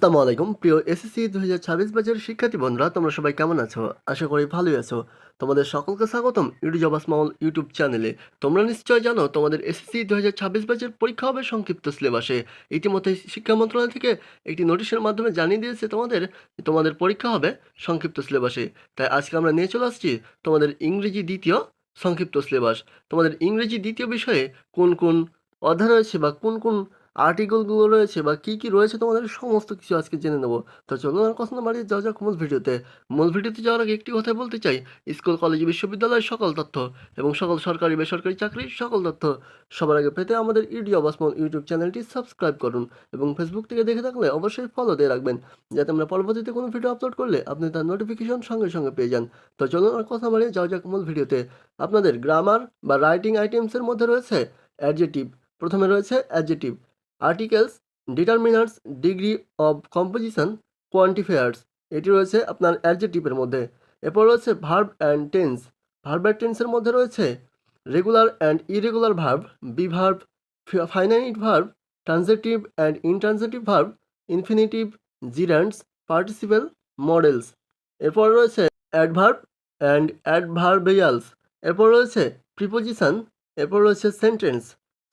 আসসালামু আলাইকুম প্রিয় এসএসসি দু হাজার ছাব্বিশ ব্যাচের শিক্ষার্থী বন্ধুরা, তোমরা সবাই কেমন আছো? আশা করি ভালোই আছো। তোমাদের সকলকে স্বাগতম ইউটি জবাস মামল ইউটিউব চ্যানেলে। তোমরা নিশ্চয় জানো, তোমাদের এসএসসি দু হাজার ছাব্বিশ ব্যাচের পরীক্ষা হবে সংক্ষিপ্ত সিলেবাসে। ইতিমধ্যে শিক্ষা মন্ত্রণালয় থেকে একটি নোটিশের মাধ্যমে জানিয়ে দিয়েছে তোমাদের তোমাদের পরীক্ষা হবে সংক্ষিপ্ত সিলেবাসে। তাই আজকে আমরা নিয়ে চলে আসছি তোমাদের ইংরেজি দ্বিতীয় সংক্ষিপ্ত সিলেবাস। তোমাদের ইংরেজি দ্বিতীয় বিষয়ে কোন কোন অধ্যায় রয়েছে বা কোন কোন আর্টিকেলগুলো রয়েছে বা কী কী রয়েছে তোমাদের, সমস্ত কিছু আজকে জেনে নেব। তো চলুন আর কথা না বাড়িয়ে যাওয়া যাক মূল ভিডিওতে। মূল ভিডিওতে যাওয়ার আগে একটি কথা বলতে চাই। স্কুল, কলেজ বিশ্ববিদ্যালয়ের সকল তথ্য এবং সকল সরকারি, বেসরকারি চাকরির সকল তথ্য সবার আগে পেতে আমাদের ইডি অবাসমল ইউটিউব চ্যানেলটি সাবস্ক্রাইব করুন এবং ফেসবুক থেকে দেখে থাকলে অবশ্যই ফলো দিয়ে রাখবেন। যাতে আমরা পরবর্তীতে কোনো ভিডিও আপলোড করলে আপনি তার নোটিফিকেশন সঙ্গে সঙ্গে পেয়ে যান। তো চলুন আর কথা বাড়িয়ে যাওয়া যাক মূল ভিডিওতে। আপনাদের গ্রামার বা রাইটিং আইটেমসের মধ্যে রয়েছে অ্যাডজেটিভ প্রথমে রয়েছে adjective articles determiners degree of composition quantifiers এটি রয়েছে আপনার অ্যাডজেটিভের মধ্যে। এরপর রয়েছে verb and tense verb and টেন্সের মধ্যে রয়েছে regular and irregular verb be verb finite verb transitive and intransitive verb infinitive gerunds participle modals এরপর রয়েছে অ্যাডভার্ব অ্যান্ড অ্যাডভার্বেয়ালস এরপর রয়েছে প্রিপোজিশন এরপর রয়েছে সেন্টেন্স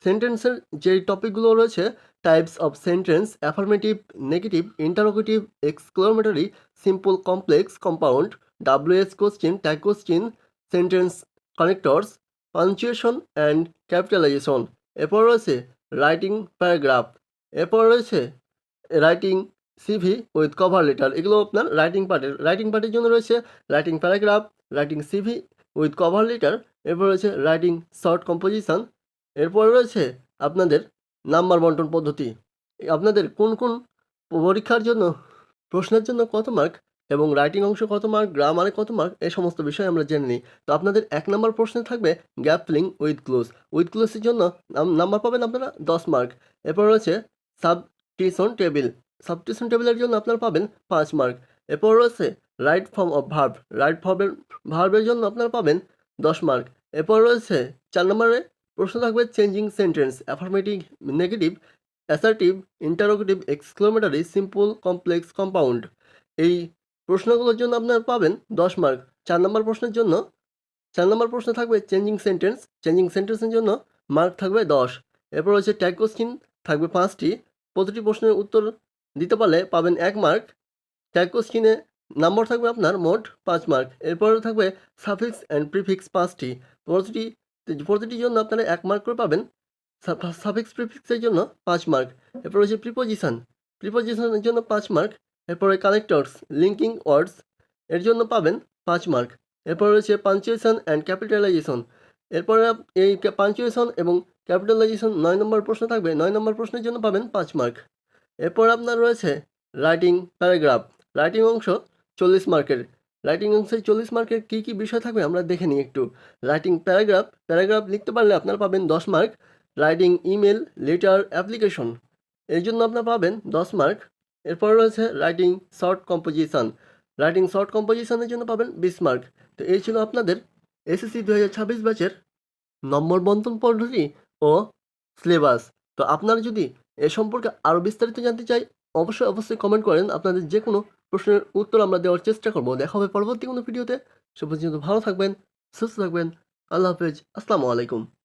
সেন্টেন্সের যে টপিকগুলো রয়েছে types of sentence affirmative negative interrogative exclamatory simple complex compound WH question tag question sentence connectors punctuation and capitalization এরপর রয়েছে রাইটিং প্যারাগ্রাফ এরপর রয়েছে writing CV with cover letter এগুলো আপনার রাইটিং পার্টের রাইটিং পার্টের জন্য রয়েছে writing paragraph writing CV with cover letter এরপর রয়েছে রাইটিং শর্ট কম্পোজিশন এরপর রয়েছে আপনাদের নাম্বার বন্টন পদ্ধতি। আপনাদের কোন কোন পরীক্ষার জন্য, প্রশ্নের জন্য কত মার্ক এবং রাইটিং অংশ কত মার্ক গ্রামারে কত মার্ক এই সমস্ত বিষয় আমরা জেনে নিই। তো আপনাদের এক নম্বর প্রশ্নে থাকবে gap filling with cloze with ক্লোজের জন্য নাম্বার পাবেন আপনারা দশ মার্ক এরপর রয়েছে সাবটিশন টেবিল সাবটিশন টেবিলের জন্য আপনারা পাবেন পাঁচ মার্ক এরপর রয়েছে right form of verb right ফর্মের ভার্বের জন্য আপনারা পাবেন দশ মার্ক এরপর রয়েছে চার নম্বরে প্রশ্ন থাকবে changing sentence affirmative negative assertive interrogative exclamatory simple complex compound এই প্রশ্নগুলোর জন্য আপনার পাবেন দশ মার্ক চার নম্বর প্রশ্নের জন্য, চার নম্বর প্রশ্ন থাকবে চেঞ্জিং সেন্টেন্স চেঞ্জিং সেন্টেন্সের জন্য মার্ক থাকবে দশ। এরপর রয়েছে ট্যাগ কোশ্চিন থাকবে পাঁচটি। প্রতিটি প্রশ্নের উত্তর দিতে পারলে পাবেন এক মার্ক ট্যাগ কোশ্চিনে নম্বর থাকবে আপনার মোট পাঁচ মার্ক এরপর থাকবে সাফিক্স অ্যান্ড প্রিফিক্স পাঁচটি। প্রতিটি প্রতিটির জন্য আপনারা এক মার্ক করে পাবেন। সাফিক্স প্রিফিক্সের জন্য পাঁচ মার্ক এরপর রয়েছে প্রিপোজিশন প্রিপোজিশনের জন্য পাঁচ মার্ক এরপরে কানেক্টরস লিঙ্কিং ওয়ার্ডস এর জন্য পাবেন পাঁচ মার্ক এরপর রয়েছে পাঞ্চুয়েশন অ্যান্ড ক্যাপিটালাইজেশন এরপরে এই পাঞ্চুয়েশন এবং ক্যাপিটালাইজেশন নয় নম্বর প্রশ্ন থাকবে। নয় নম্বর প্রশ্নের জন্য পাবেন পাঁচ মার্ক এরপর আপনার রয়েছে রাইটিং প্যারাগ্রাফ রাইটিং অংশ চল্লিশ মার্কের রাইটিং অংশে চল্লিশ মার্কের কী কী বিষয় থাকবে আমরা দেখে নিই একটু। রাইটিং প্যারাগ্রাফ প্যারাগ্রাফ লিখতে পারলে আপনারা পাবেন দশ mark. Writing email letter application এর জন্য আপনার পাবেন দশ মার্ক। এরপর রয়েছে writing short composition writing short কম্পোজিশনের জন্য পাবেন বিশ মার্ক। তো এই ছিল আপনাদের এসএসসি দু হাজার ছাব্বিশ ব্যাচের নম্বর বন্টন পদ্ধতি ও সিলেবাস তো আপনারা যদি এ সম্পর্কে আরও বিস্তারিত জানতে চাই, অবশ্যই অবশ্যই কমেন্ট করেন। আপনাদের যে কোনো প্রশ্নের উত্তর আমরা দেওয়ার চেষ্টা করব। দেখা হবে পরবর্তী কোনো ভিডিওতে। সে পর্যন্ত ভালো থাকবেন, সুস্থ থাকবেন। আল্লাহ হাফেজ। আসসালামু আলাইকুম।